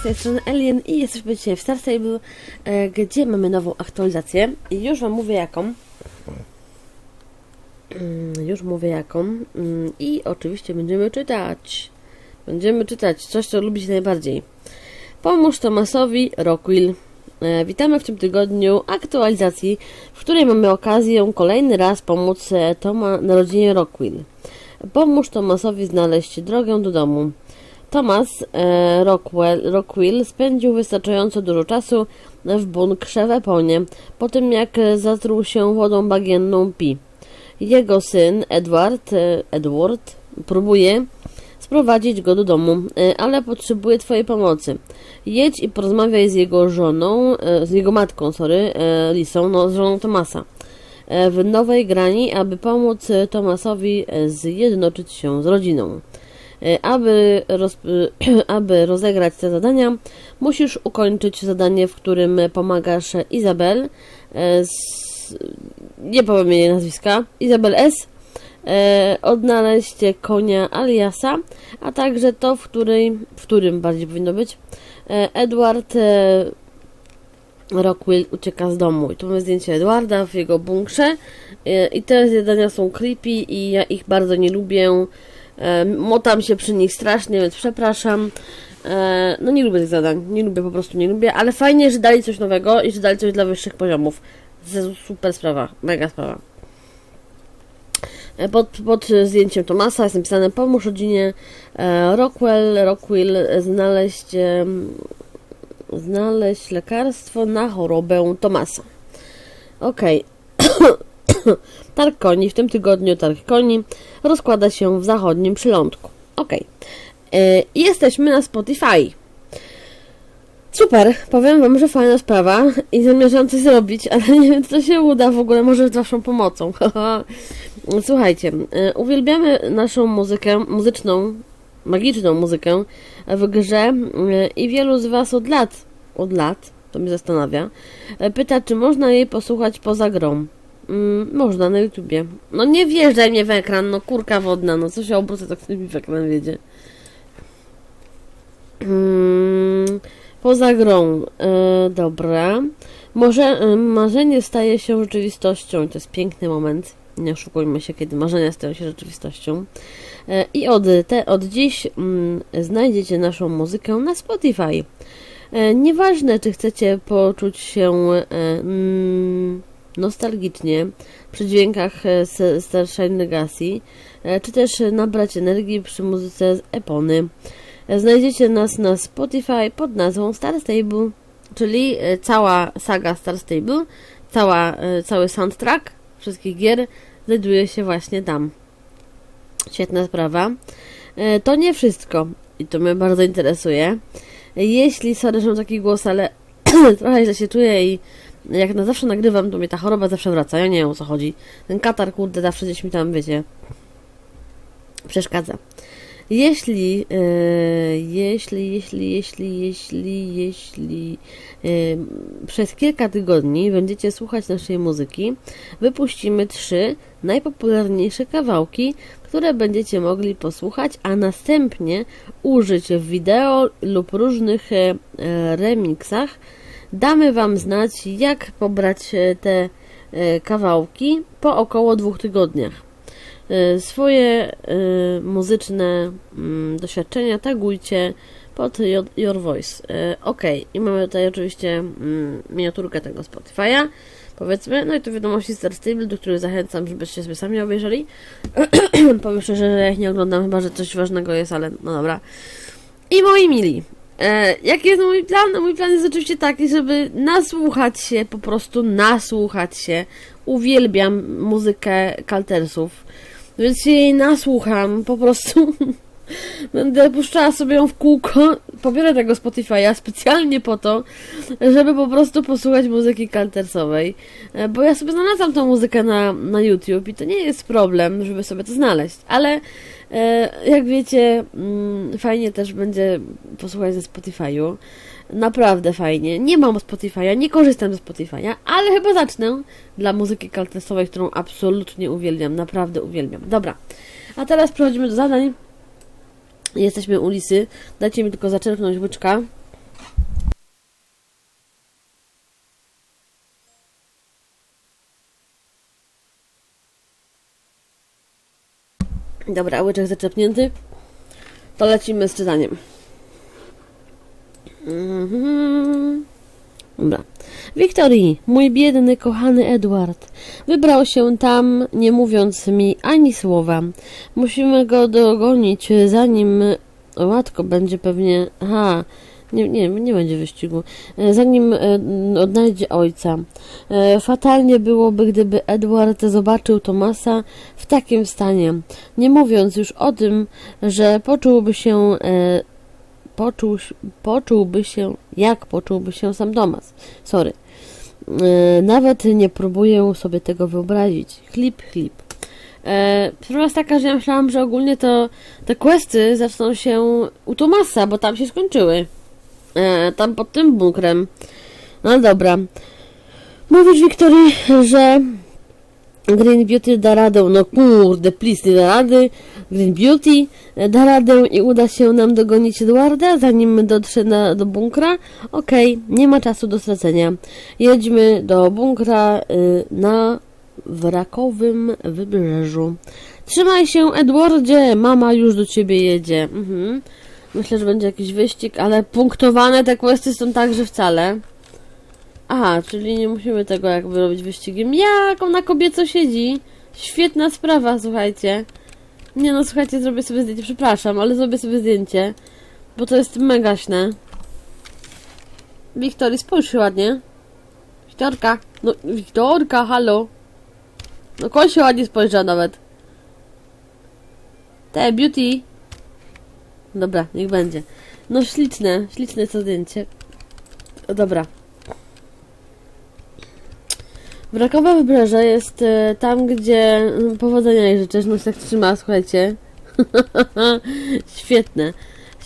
z tej strony Alien i jesteśmy dzisiaj w Star Stable, e, gdzie mamy nową aktualizację i już Wam mówię jaką. Mm, Już mówię jaką Mm, i oczywiście będziemy czytać. Będziemy czytać coś, co lubicie najbardziej. Pomóż Tomasowi Rockwell. E, Witamy w tym tygodniu aktualizacji, w której mamy okazję kolejny raz pomóc e, Toma na rodzinie Rockwell. Pomóż Tomasowi znaleźć drogę do domu. Thomas e, Rockwell, Rockwell spędził wystarczająco dużo czasu w bunkrze w Eponie, po tym jak zatruł się wodą bagienną Pi. Jego syn Edward, e, Edward próbuje sprowadzić go do domu, e, ale potrzebuje Twojej pomocy. Jedź i porozmawiaj z jego żoną, z jego matką, sorry, Lisą, no z żoną Tomasa w Nowej Grani, aby pomóc Tomasowi zjednoczyć się z rodziną. E, Aby, roz, aby rozegrać te zadania, musisz ukończyć zadanie, w którym pomagasz Izabel, e, z, nie powiem jej nazwiska, Izabel S., e, odnaleźć konia aliasa, a także to, w, której, w którym bardziej powinno być, Edward Rockwell ucieka z domu. I tu mamy zdjęcie Edwarda w jego bunkrze. I te zadania są creepy i ja ich bardzo nie lubię. E, Motam się przy nich strasznie, więc przepraszam. E, No nie lubię tych zadań. Nie lubię, po prostu nie lubię. Ale fajnie, że dali coś nowego i że dali coś dla wyższych poziomów. Super sprawa. Mega sprawa. E, Pod, pod zdjęciem Tomasa jest napisane pomóż rodzinie Rockwell, Rockwell znaleźć znaleźć lekarstwo na chorobę Tomasa. Okej. targ koni. W tym tygodniu targ koni rozkłada się w zachodnim przylądku. Okej. E, Jesteśmy na Spotify. Super, powiem Wam, że fajna sprawa i zamierzam coś zrobić, ale nie wiem, czy to się uda w ogóle, może z Waszą pomocą. Słuchajcie, e, uwielbiamy naszą muzykę, muzyczną, magiczną muzykę w grze e, i wielu z Was od lat, od lat, to mnie zastanawia, pyta, czy można jej posłuchać poza grą. Mm, można na YouTubie. No nie wjeżdżaj mnie w ekran, no kurka wodna, no co się obrócę, tak mi w ekran wiedzie. Mm, poza grą. E, dobra. Może e, marzenie staje się rzeczywistością. To jest piękny moment. Nie oszukujmy się, kiedy marzenia stają się rzeczywistością. E, I od, te, od dziś mm, znajdziecie naszą muzykę na Spotify. E, nieważne, czy chcecie poczuć się e, nostalgicznie przy dźwiękach e, z Starshine Legacy, e, czy też nabrać energii przy muzyce z Epony. E, Znajdziecie nas na Spotify pod nazwą Star Stable, czyli e, cała saga Star Stable, cała, e, cały soundtrack wszystkich gier znajduje się właśnie tam. Świetna sprawa. E, To nie wszystko i to mnie bardzo interesuje. E, Jeśli, sorry, że mam taki głos, ale trochę źle się czuję i jak na zawsze nagrywam, to mnie ta choroba zawsze wraca. Ja nie wiem o co chodzi. Ten katar, kurde, zawsze gdzieś mi tam, wiecie, przeszkadza. Jeśli, e, jeśli, jeśli, jeśli, jeśli, jeśli e, przez kilka tygodni będziecie słuchać naszej muzyki, wypuścimy trzy najpopularniejsze kawałki, które będziecie mogli posłuchać, a następnie użyć w wideo lub różnych e, e, remixach. Damy Wam znać, jak pobrać e, te e, kawałki po około dwóch tygodniach. E, Swoje muzyczne mm, doświadczenia tagujcie pod your, Voice. Ok, i mamy tutaj oczywiście mm, miniaturkę tego Spotify'a, powiedzmy, no i to wiadomości Star Stable, do których zachęcam, żebyście sobie sami obejrzeli. Powiem szczerze, że ja ich nie oglądam, chyba że coś ważnego jest, ale no dobra. I moi mili, e, jaki jest mój plan? No, mój plan jest oczywiście taki, żeby nasłuchać się, po prostu nasłuchać się. Uwielbiam muzykę Kaltersów, więc się jej nasłucham, po prostu będę puszczała sobie ją w kółko. Pobiorę tego Spotify'a specjalnie po to, żeby po prostu posłuchać muzyki Kaltersowej. E, Bo ja sobie znalazłam tą muzykę na, na YouTube i to nie jest problem, żeby sobie to znaleźć, ale e, jak wiecie, mm, fajnie też będzie posłuchać ze Spotify'u. Naprawdę fajnie. Nie mam Spotify'a, nie korzystam ze Spotify'a, ale chyba zacznę dla muzyki kaltesowej, którą absolutnie uwielbiam, naprawdę uwielbiam. Dobra, a teraz przechodzimy do zadań. Jesteśmy u Lisy. Dajcie mi tylko zaczerpnąć byczka. Dobra, łyczek zaczepnięty. To lecimy z czytaniem. Mhm. Dobra. Wiktorii, mój biedny, kochany Edward, wybrał się tam, nie mówiąc mi ani słowa. Musimy go dogonić, zanim... O, matko, będzie pewnie... Aha, nie, nie, nie będzie wyścigu. Zanim e, odnajdzie ojca. E, Fatalnie byłoby, gdyby Edward zobaczył Tomasa w takim stanie. Nie mówiąc już o tym, że poczułby się e, poczuł, poczułby się, jak poczułby się sam Tomas. Sorry. E, nawet nie próbuję sobie tego wyobrazić. Chlip, chlip. E, sprawa jest taka, że ja myślałam, że ogólnie to te questy zaczną się u Tomasa, bo tam się skończyły. E, tam pod tym bunkrem. No dobra. Mówisz, Wiktorii, że Green Beauty da radę, no kurde, please, nie da rady. Green Beauty e, da radę i uda się nam dogonić Edwarda, zanim dotrze na, do bunkra. Okej, nie ma czasu do stracenia. Jedźmy do bunkra y, na wrakowym wybrzeżu. Trzymaj się, Edwardzie, mama już do ciebie jedzie. Mhm. Myślę, że będzie jakiś wyścig, ale punktowane te questy są tak, że wcale. Aha, czyli nie musimy tego jakby robić wyścigiem. Jak ona kobieco siedzi? Świetna sprawa, słuchajcie. Nie no, słuchajcie, zrobię sobie zdjęcie, przepraszam, ale zrobię sobie zdjęcie. Bo to jest mega śne. Wiktorii, spójrz ładnie. Wiktorka, no Wiktorka, halo. No koń się ładnie spojrzał nawet. Te, beauty. Dobra, niech będzie. No śliczne, śliczne to zdjęcie. Dobra. Wrakowe wybrzeże jest e, tam, gdzie mm, powodzenia i życzę, tak trzyma, słuchajcie. Świetne.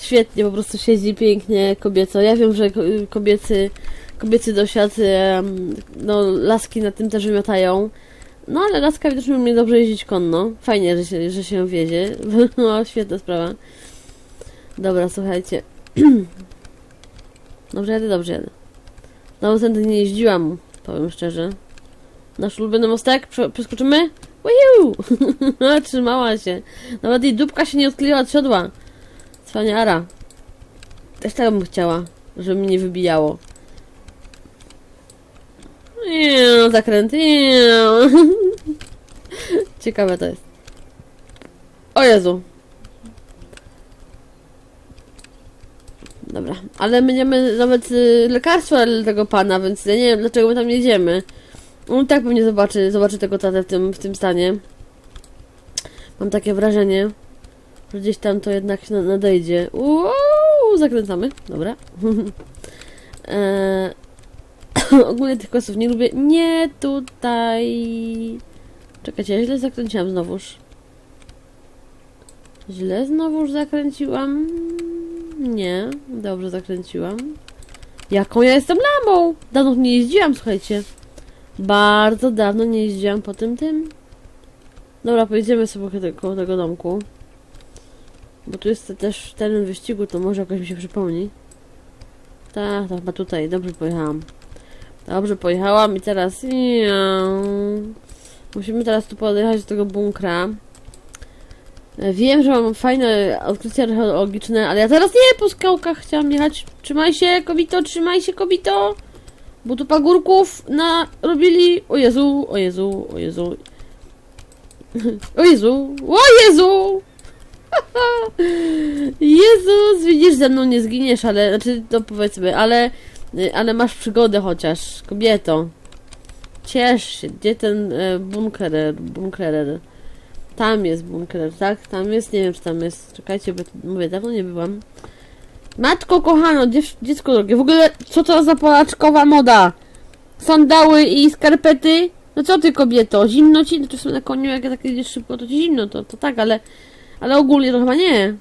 Świetnie, po prostu siedzi pięknie kobieco. Ja wiem, że ko- kobiecy, kobiecy dosiad, em, no laski na tym też wymiotają. No ale laska widocznie umie dobrze jeździć konno. Fajnie, że się, że się wiedzie. No, świetna sprawa. Dobra, słuchajcie. Dobrze jadę, dobrze jadę. No, tędy nie jeździłam, powiem szczerze. Nasz ulubiony mostek? Prze- Przeskoczymy? Wiu! Trzymała się. Nawet jej dupka się nie odkleiła od siodła. Cwaniara. Też tak bym chciała, żeby mnie nie wybijało. Iu, Zakręt. Iu. Ciekawe to jest. O Jezu. Dobra, ale my nie mamy nawet y, lekarstwa dla tego pana, więc ja nie wiem dlaczego my tam jedziemy. On tak pewnie zobaczy, zobaczy tego tatę w tym, w tym stanie. Mam takie wrażenie, że gdzieś tam to jednak się na- nadejdzie. Uuu, zakręcamy. Dobra. eee, ogólnie tych kosów nie lubię. Nie tutaj. Czekajcie, ja źle zakręciłam znowuż. Źle znowuż zakręciłam. Nie, dobrze zakręciłam. Jaką ja jestem lamą? Dawno nie jeździłam, słuchajcie. Bardzo dawno nie jeździłam po tym tym. Dobra, pojedziemy sobie tego, koło tego domku. Bo tu jest też teren wyścigu, to może jakoś mi się przypomni. Tak, to chyba tutaj, dobrze pojechałam. Dobrze pojechałam i teraz... Musimy teraz tu podjechać do tego bunkra. Wiem, że mam fajne odkrycia archeologiczne, ale ja teraz nie po skałkach chciałam jechać. Trzymaj się, kobito, trzymaj się, kobito! Bo tu pagórków na robili. O Jezu, o Jezu, o Jezu. O Jezu, o Jezu! Jezus, widzisz, ze mną nie zginiesz, ale, znaczy, to powiedzmy, ale, ale masz przygodę chociaż, kobieto. Ciesz się, gdzie ten e, bunkerer, bunkerer? Tam jest bunker, tak? Tam jest, nie wiem czy tam jest. Czekajcie, bo mówię, dawno nie byłam. Matko kochano, dziecko drogie, w ogóle co to za polaczkowa moda? Sandały i skarpety? No co ty kobieto, zimno ci? Sumie na koniu jak tak jedziesz szybko, to ci zimno, to, to tak, ale ale ogólnie to chyba nie.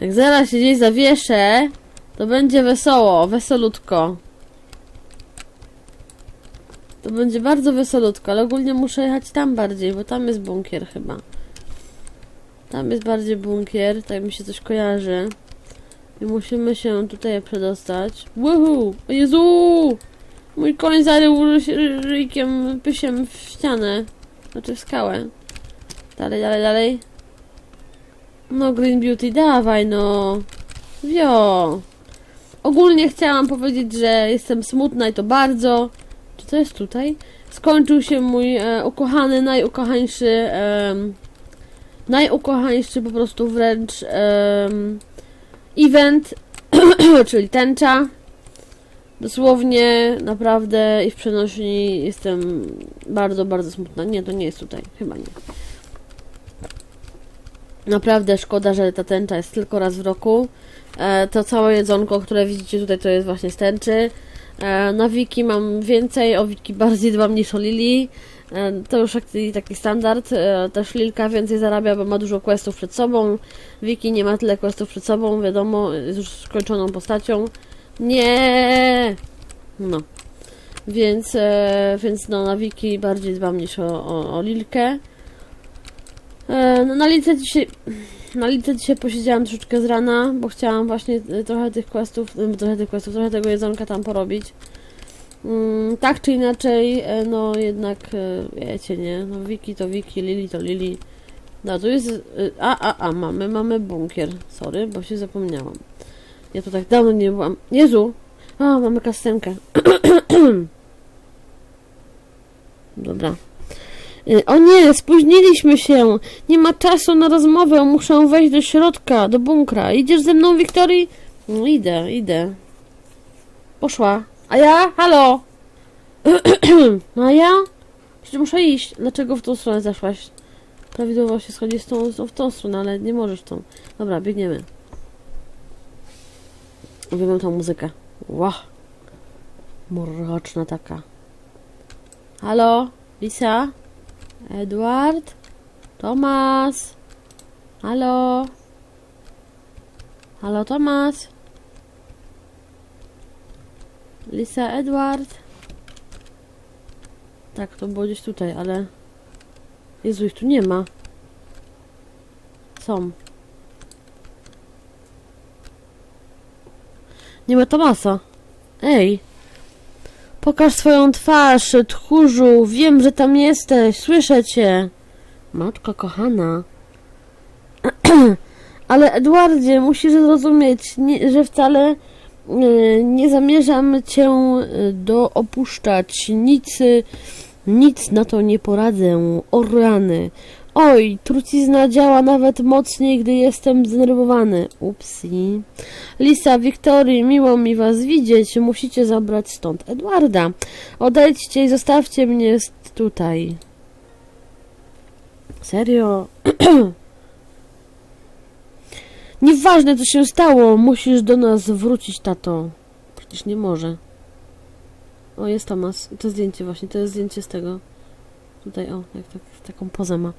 Jak zaraz się gdzieś zawieszę, to będzie wesoło, wesolutko. To będzie bardzo wesolutko, ale ogólnie muszę jechać tam bardziej, bo tam jest bunkier chyba. Tam jest bardziej bunkier, tak mi się coś kojarzy. I musimy się tutaj przedostać. Woohoo! O Jezu! Mój koń zarył ry- ryjkiem, pysiem w ścianę. Znaczy w skałę. Dalej, dalej, dalej. No, Green Beauty, dawaj, no. Wio. Ogólnie chciałam powiedzieć, że jestem smutna i to bardzo. Czy to jest tutaj? Skończył się mój e, ukochany, najukochańszy, em, najukochańszy po prostu wręcz em, event, czyli tęcza. Dosłownie, naprawdę i w przenośni jestem bardzo, bardzo smutna. Nie, to nie jest tutaj, chyba nie. Naprawdę szkoda, że ta tęcza jest tylko raz w roku. E, to całe jedzonko, które widzicie tutaj, to jest właśnie z tęczy. E, na wiki mam więcej, o wiki bardziej dbam niż o Lili. E, to już taki, standard. E, też Lilka więcej zarabia, bo ma dużo questów przed sobą. Wiki nie ma tyle questów przed sobą, wiadomo, jest już skończoną postacią. Nie! No. Więc, e, więc no, na wiki bardziej dbam niż o, o, o Lilkę. No, na Lilce dzisiaj... Na Lilce dzisiaj posiedziałam troszeczkę z rana, bo chciałam właśnie trochę tych questów, e, trochę tych questów, trochę tego jedzonka tam porobić. Mm, tak czy inaczej, e, no jednak, e, wiecie, nie, no Wiki to Wiki, Lili to Lili. No, tu jest, e, a, a, a, mamy, mamy bunkier, sorry, bo się zapomniałam. Ja tu tak dawno nie byłam. Jezu! A, mamy kastenkę. Dobra. O nie, spóźniliśmy się. Nie ma czasu na rozmowę. Muszę wejść do środka, do bunkra. Idziesz ze mną, Wiktorii? No idę, idę. Poszła. A ja? Halo? No a ja? Przecież muszę iść. Dlaczego w tą stronę zeszłaś? Prawidłowo się schodzi z tą, w tą stronę, ale nie możesz tą. Dobra, biegniemy. Uwielbiam tą muzykę. Ła. Mroczna taka. Halo? Lisa? Edward? Tomas? Halo? Halo, Tomas? Lisa, Edward? Tak, to było gdzieś tutaj, ale... Jezu, ich tu nie ma. Są. Nie ma Tomasa. Ej. Pokaż swoją twarz, tchórzu. Wiem, że tam jesteś. Słyszę cię. Matko kochana. Ale Edwardzie, musisz zrozumieć, nie, że wcale nie zamierzam cię e, do opuszczać. Nic, e, nic na to nie poradzę. O rany. Oj, trucizna działa nawet mocniej, gdy jestem zdenerwowany. Upsi. Lisa, Wiktorii, miło mi was widzieć. Musicie zabrać stąd Edwarda. Odejdźcie i zostawcie mnie tutaj. Serio? Nieważne, co się stało. Musisz do nas wrócić, tato. Przecież nie może. O, jest Tomas. To zdjęcie właśnie. To jest zdjęcie z tego. Tutaj, o, jak tak, taką pozę ma.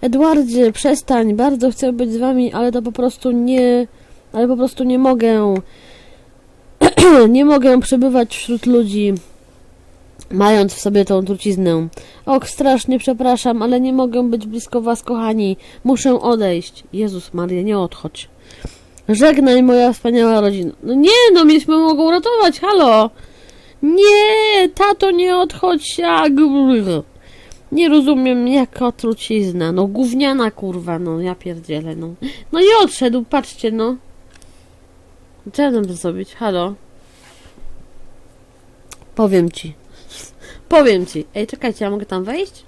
Edwardzie, przestań. Bardzo chcę być z wami, ale to po prostu nie... Ale po prostu nie mogę. nie mogę przebywać wśród ludzi, mając w sobie tą truciznę. Och, strasznie przepraszam, ale nie mogę być blisko was, kochani. Muszę odejść. Jezus Maria, nie odchodź. Żegnaj, moja wspaniała rodzina. No nie, no mieliśmy mogą uratować, halo. Nie, tato, nie odchodź. Ja... Nie rozumiem, jaka trucizna. No gówniana kurwa, no ja pierdzielę, no. No i odszedł, patrzcie, no. Co ja mam zrobić? Halo? Powiem ci. Powiem ci. Ej, czekajcie, ja mogę tam wejść?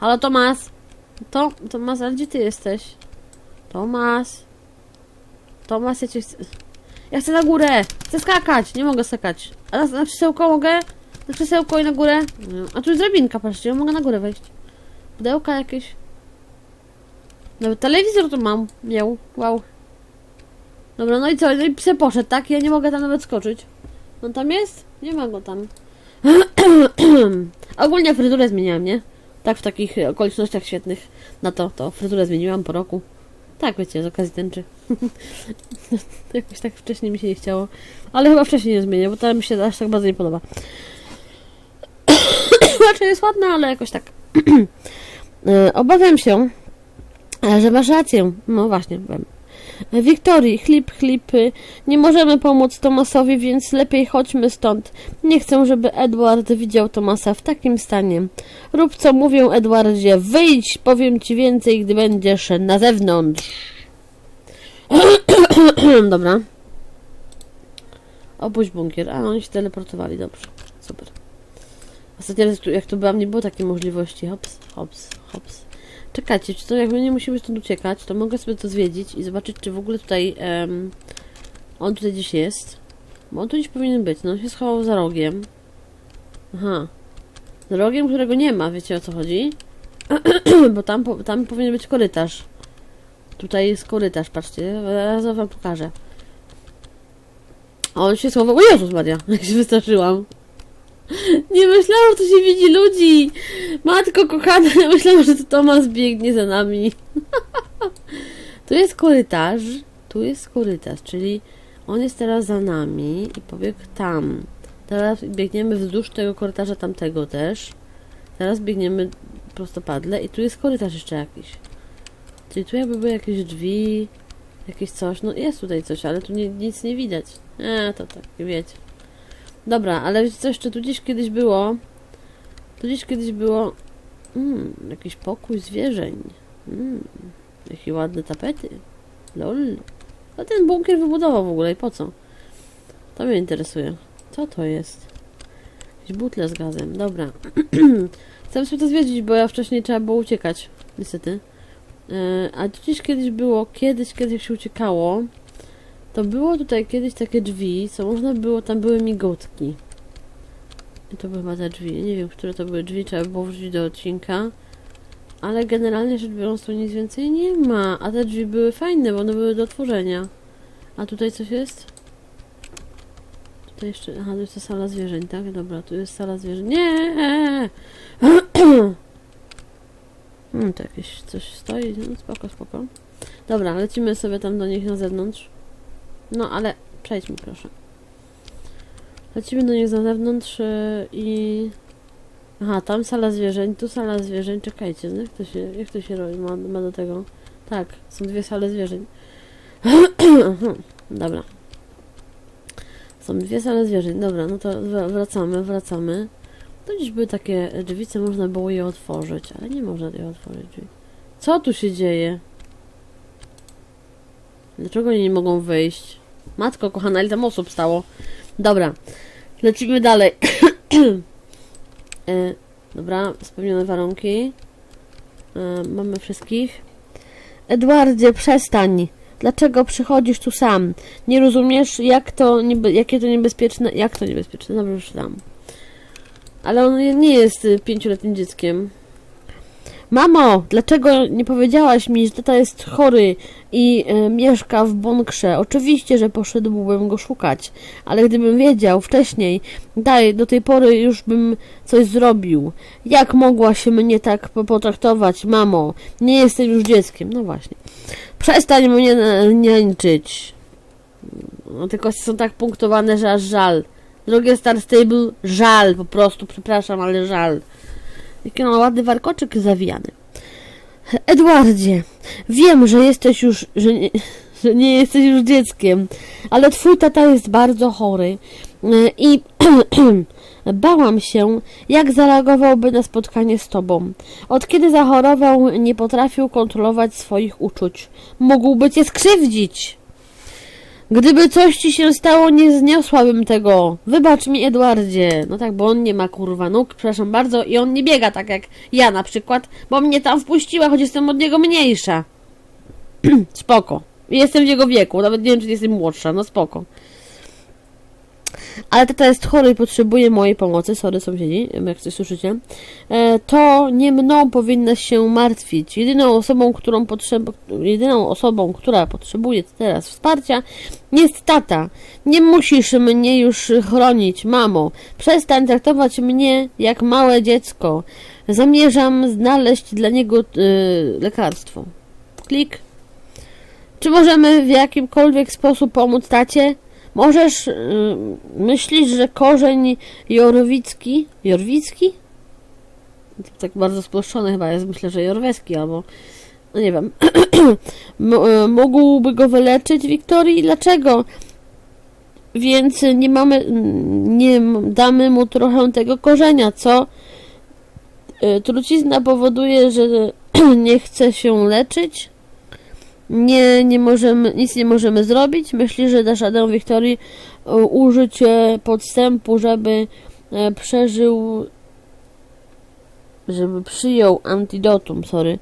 Halo, Tomas? To, Tomas, a gdzie ty jesteś? Tomas? Tomas, ja cię chcę... Ja chcę na górę! Chcę skakać! Nie mogę skakać. A na, na krzesełko mogę? Na krzesełko i na górę? A tu jest drabinka, patrzcie, ja mogę na górę wejść. Pudełka jakieś. Nawet telewizor tu mam. Miał. Wow. Dobra, no i co? No i se poszedł, tak? Ja nie mogę tam nawet skoczyć. On tam jest? Nie ma go tam. Ogólnie fryzurę zmieniałam, nie? Tak, w takich okolicznościach świetnych. Na to, to fryzurę zmieniłam po roku. Tak, wiecie, z okazji tęczy. Jakoś tak wcześniej mi się nie chciało. Ale chyba wcześniej nie zmienię, bo ta mi się aż tak bardzo nie podoba. Znaczy jest ładna, ale jakoś tak. E, Obawiam się, e, że masz rację. No właśnie, wiem. Wiktorii, chlip, chlipy. Nie możemy pomóc Tomasowi, więc lepiej chodźmy stąd. Nie chcę, żeby Edward widział Tomasa w takim stanie. Rób co mówią, Edwardzie. Wyjdź, powiem ci więcej, gdy będziesz na zewnątrz. Dobra. Opuść bunkier. A, oni się teleportowali, dobrze. Super. Ostatnio jak tu byłam, nie było takiej możliwości. Hops, hops, hops. Czekajcie, czy to jak my nie musimy stąd uciekać, to mogę sobie to zwiedzić i zobaczyć, czy w ogóle tutaj em, on tutaj gdzieś jest. Bo on tu gdzieś powinien być. No, on się schował za rogiem. Aha. Za rogiem, którego nie ma, wiecie o co chodzi? Bo tam, tam powinien być korytarz. Tutaj jest korytarz, patrzcie. Zaraz wam pokażę. A on się schował. O Jezus Maria, jak się wystraszyłam. Nie myślałam, że tu się widzi ludzi. Matko kochana, ja myślałam, że to Tomas biegnie za nami. tu jest korytarz. Tu jest korytarz, czyli on jest teraz za nami i pobiegł tam. Teraz biegniemy wzdłuż tego korytarza tamtego też. Teraz biegniemy prostopadle i tu jest korytarz jeszcze jakiś. Czyli tu jakby były jakieś drzwi, jakieś coś. No jest tutaj coś, ale tu nie, nic nie widać. Eee, to tak, wiecie. Dobra, ale wiecie co jeszcze tu gdzieś kiedyś było? Tu gdzieś kiedyś było mm, jakiś pokój zwierzeń. Mm, jakie ładne tapety. Lol. A ten bunkier wybudował w ogóle i po co? To mnie interesuje. Co to jest? Jakieś butle z gazem. Dobra. Chcę sobie to zwiedzić, bo ja wcześniej trzeba było uciekać. Niestety. E, a gdzieś kiedyś było, kiedyś, kiedyś się uciekało, to było tutaj kiedyś takie drzwi, co można było, tam były migotki. I to były chyba te drzwi. Nie wiem, które to były drzwi, trzeba było wrzucić do odcinka. Ale generalnie rzecz biorąc, tu nic więcej nie ma. A te drzwi były fajne, bo one były do otworzenia. A tutaj coś jest? Tutaj jeszcze. Aha, to jest ta sala zwierzeń, tak? Dobra, tu jest sala zwierzeń. Nie! Hmm, to jakieś coś stoi. No, spoko, spoko. Dobra, lecimy sobie tam do nich na zewnątrz. No, ale przejdźmy proszę. Lecimy do nich na zewnątrz yy, i... Aha, tam sala zwierzeń, tu sala zwierzeń. Czekajcie, no jak to się, jak to się robi? Ma, ma do tego. Tak, są dwie sale zwierzeń. Dobra. Są dwie sale zwierzeń. Dobra, no to wra- wracamy, wracamy. To gdzieś były takie drzwi, co można było je otworzyć, ale nie można je otworzyć. Co tu się dzieje? Dlaczego oni nie mogą wyjść? Matko kochana, ile tam osób stało? Dobra, lecimy dalej. e, dobra, spełnione warunki. E, mamy wszystkich. Edwardzie, przestań. Dlaczego przychodzisz tu sam? Nie rozumiesz, jak to niebe, jakie to niebezpieczne. Jak to niebezpieczne? Dobrze, już. Ale on nie jest pięcioletnim dzieckiem. Mamo, dlaczego nie powiedziałaś mi, że tata jest chory i e, mieszka w bunkrze? Oczywiście, że poszedłbym go szukać, ale gdybym wiedział wcześniej, daj, do tej pory już bym coś zrobił. Jak mogła się mnie tak po- potraktować, mamo? Nie jestem już dzieckiem. No właśnie. Przestań mnie niańczyć. No, te kości są tak punktowane, że aż żal. Drogie Star Stable, żal po prostu, przepraszam, ale żal. Jaki ma ładny warkoczyk zawijany. Edwardzie, wiem, że jesteś już, że nie, że nie jesteś już dzieckiem, ale twój tata jest bardzo chory e, i bałam się, jak zareagowałby na spotkanie z tobą. Od kiedy zachorował, nie potrafił kontrolować swoich uczuć. Mógłby cię skrzywdzić. Gdyby coś ci się stało, nie zniosłabym tego. Wybacz mi, Edwardzie. No tak, bo on nie ma kurwa nóg, przepraszam bardzo, i on nie biega tak jak ja na przykład, bo mnie tam wpuściła, choć jestem od niego mniejsza. spoko. Jestem w jego wieku, nawet nie wiem, czy jestem młodsza, no spoko. Ale tata jest chory i potrzebuje mojej pomocy. Sorry, sąsiedzi, jak coś słyszycie. E, to nie mną powinnaś się martwić. Jedyną osobą, którą potrzeb... jedyną osobą, która potrzebuje teraz wsparcia, jest tata. Nie musisz mnie już chronić, mamo. Przestań traktować mnie jak małe dziecko. Zamierzam znaleźć dla niego y, lekarstwo. Klik. Czy możemy w jakimkolwiek sposób pomóc tacie? Możesz, y, myślisz, że korzeń jorwicki, jorwicki? Tak bardzo spłoszczone chyba jest, myślę, że jorweski albo no nie wiem, e, mógłby go wyleczyć Wiktorii? Dlaczego? Więc nie mamy, nie damy mu trochę tego korzenia, co? E, Trucizna powoduje, że nie chce się leczyć. Nie, nie możemy, nic nie możemy zrobić. Myśli, że dasz radę Wiktorii e, użyć e, podstępu, żeby e, przeżył, żeby przyjął antidotum, sorry.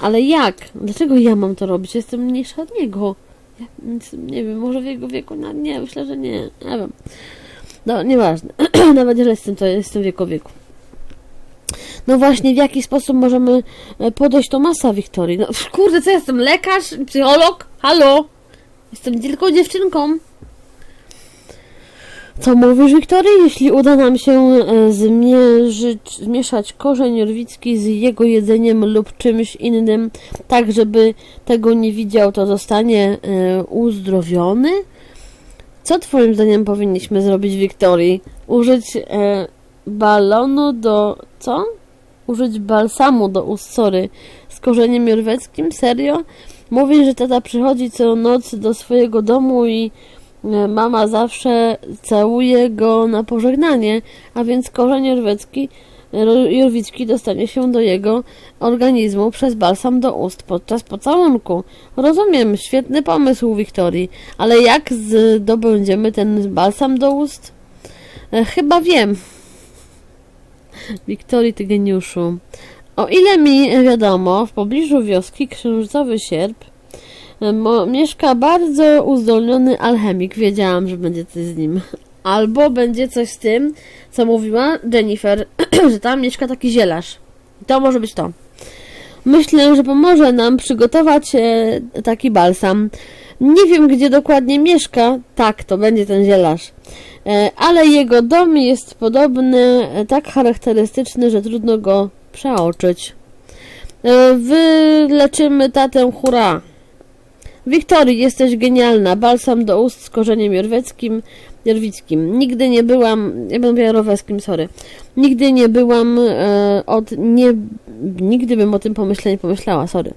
Ale jak? Dlaczego ja mam to robić? Jestem mniejsza od niego. Ja, nie wiem, może w jego wieku, nie, myślę, że nie, nie wiem. No, nieważne. Nawet jeżeli jestem, to jestem w jego wieku. No właśnie, w jaki sposób możemy e, podejść do masa Wiktorii? No kurde, co ja jestem? Lekarz? Psycholog? Halo? Jestem tylko dziewczynką. Co mówisz, Wiktorii? Jeśli uda nam się e, zmierzyć, zmieszać korzeń jorwicki z jego jedzeniem lub czymś innym, tak żeby tego nie widział, to zostanie e, uzdrowiony? Co twoim zdaniem powinniśmy zrobić, Wiktorii? Użyć balonu do... co? Użyć balsamu do ust, sorry, z korzeniem jorweckim? Serio? Mówi, że tata przychodzi co noc do swojego domu i e, mama zawsze całuje go na pożegnanie, a więc korzeń jorwecki, ro- jorwicki dostanie się do jego organizmu przez balsam do ust podczas pocałunku. Rozumiem, świetny pomysł Wiktorii, ale jak zdobędziemy ten balsam do ust? E, Chyba wiem. Wiktorii, ty geniuszu. O ile mi wiadomo, w pobliżu wioski Księżycowy Sierp mieszka bardzo uzdolniony alchemik. Wiedziałam, że będzie coś z nim. Albo będzie coś z tym, co mówiła Jennifer, że tam mieszka taki zielarz. To może być to. Myślę, że pomoże nam przygotować e, taki balsam. Nie wiem, gdzie dokładnie mieszka. Tak, to będzie ten zielarz. E, ale jego dom jest podobny, e, tak charakterystyczny, że trudno go przeoczyć. E, Wyleczymy tatę, hurra! Wiktorii, jesteś genialna. Balsam do ust z korzeniem jorweckim, jorwickim. Nigdy nie byłam, ja będę mówiła jorweckim, sorry. Nigdy nie byłam e, od, nie, nigdy bym o tym pomyśle nie pomyślała, sorry.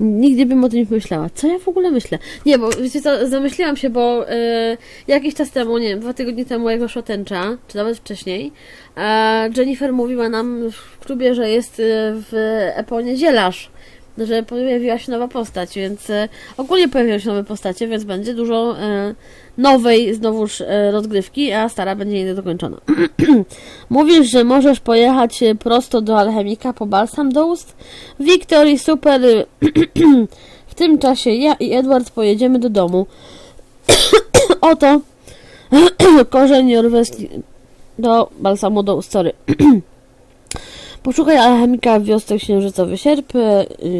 Nigdy bym o tym nie pomyślała. Co ja w ogóle myślę? Nie, bo wiecie co, zamyśliłam się, bo e, jakiś czas temu, nie wiem, dwa tygodnie temu, jak weszła tęcza, czy nawet wcześniej, e, Jennifer mówiła nam w klubie, że jest e, w Eponie zielarz, że pojawiła się nowa postać, więc e, ogólnie pojawiają się nowe postacie, więc będzie dużo e, nowej znowuż e, rozgrywki, a stara będzie niedokończona. Mówisz, że możesz pojechać prosto do alchemika po balsam do ust? Wiktorii, super. W tym czasie ja i Edward pojedziemy do domu. Oto korzeń jorweski do balsamu do ust, sorry. Poszukaj alchemika w wiosce Księżycowy Sierp y,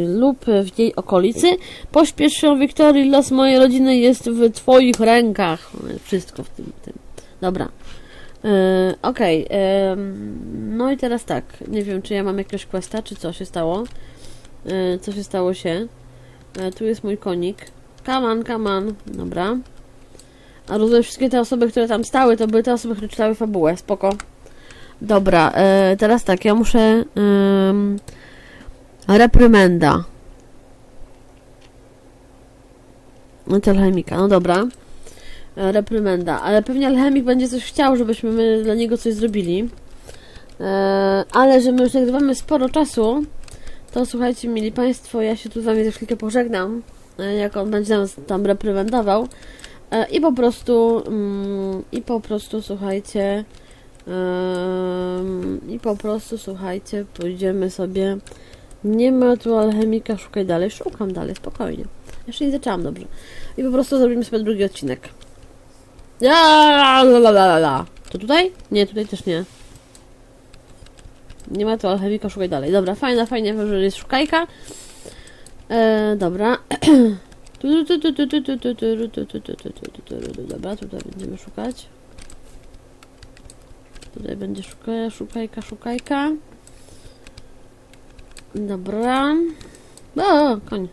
lub w jej okolicy. Pośpiesz się, Wiktorii, los mojej rodziny jest w twoich rękach. Wszystko w tym. tym. Dobra. Yy, Okej. ym, no i teraz tak. Nie wiem, czy ja mam jakiegoś questa, czy co się stało. Yy, co się stało się. Yy, tu jest mój konik. Kaman, kaman. Dobra. A rozumiem, wszystkie te osoby, które tam stały, to były te osoby, które czytały fabułę. Spoko. Dobra, e, teraz tak, ja muszę. ym, reprymenda. No to alchemika, no dobra. E, reprymenda, ale pewnie alchemik będzie coś chciał, żebyśmy my dla niego coś zrobili. E, ale że my już nagrywamy sporo czasu, to słuchajcie, mili Państwo, ja się tu z Wami za chwilkę pożegnam, e, jak on będzie nas tam reprymendował. E, I po prostu, mm, i po prostu, słuchajcie, i po prostu, słuchajcie, pójdziemy sobie. Nie ma tu alchemika, szukaj dalej. Szukam dalej, spokojnie. Jeszcze nie zaczęłam dobrze. I po prostu zrobimy sobie drugi odcinek. Ja, la. To tutaj? Nie, tutaj też nie. Nie ma tu alchemika, szukaj dalej. Dobra, fajna, fajnie, że jest szukajka. E, dobra. Tu, tu, tu, tu, Tutaj będzie szukaj, szukajka, szukajka. Dobra. O, koń.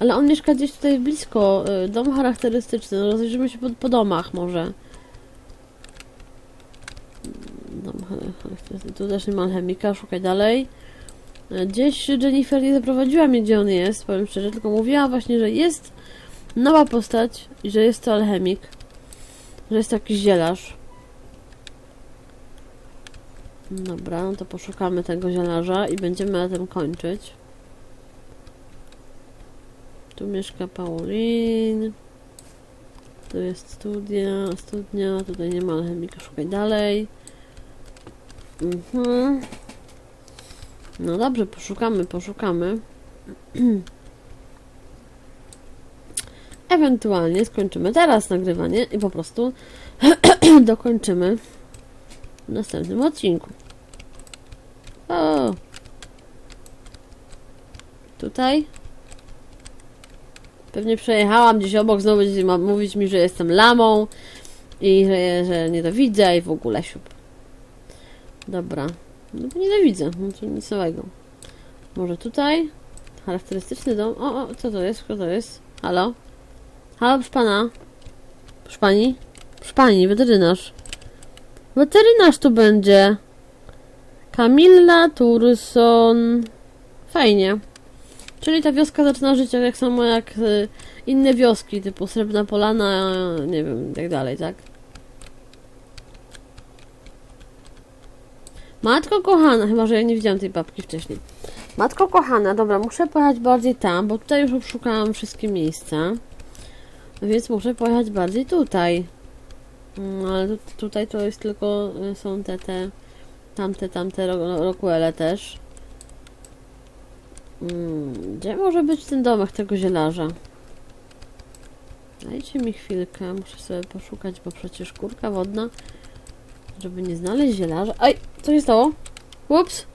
Ale on mieszka gdzieś tutaj blisko. y, Dom charakterystyczny. No, Rozejrzymy się po, po domach może. Dom charakterystyczny. Tu też nie ma alchemika. Szukaj dalej. Gdzieś Jennifer nie zaprowadziła mnie, gdzie on jest, powiem szczerze, tylko mówiła właśnie, że jest nowa postać i że jest to alchemik, że jest to jakiś zielarz. Dobra, no to poszukamy tego zielarza i będziemy na tym kończyć. Tu mieszka Paulin. Tu jest studia, studnia, tutaj nie ma alchemika, szukaj dalej. Mhm. No dobrze, poszukamy, poszukamy. Ewentualnie skończymy teraz nagrywanie i po prostu dokończymy w następnym odcinku. O! Tutaj? Pewnie przejechałam gdzieś obok, znowu będzie mówić mi, że jestem lamą i że, że nie to widzę i w ogóle siup. Dobra. No to nie to widzę, no to nic nowego. Może tutaj? Charakterystyczny dom. O, o, co to jest? Kto to jest? Halo? Halo, proszę pana? Proszę pani? Proszę pani, weterynarz. Weterynarz tu będzie. Kamilla Turson. Fajnie. Czyli ta wioska zaczyna żyć tak samo jak y, inne wioski, typu Srebrna Polana, nie wiem, tak dalej, tak? Matko kochana, chyba że ja nie widziałam tej babki wcześniej. Matko kochana, dobra, muszę pojechać bardziej tam, bo tutaj już obszukałam wszystkie miejsca. Więc muszę pojechać bardziej tutaj. Mm, Ale tu, tutaj to jest tylko, y, są te, te, tamte, tamte ro- Rockwelle też. Mm, Gdzie może być ten domek tego zielarza? Dajcie mi chwilkę, muszę sobie poszukać, bo przecież kurka wodna, żeby nie znaleźć zielarza. Aj, co się stało? Ups!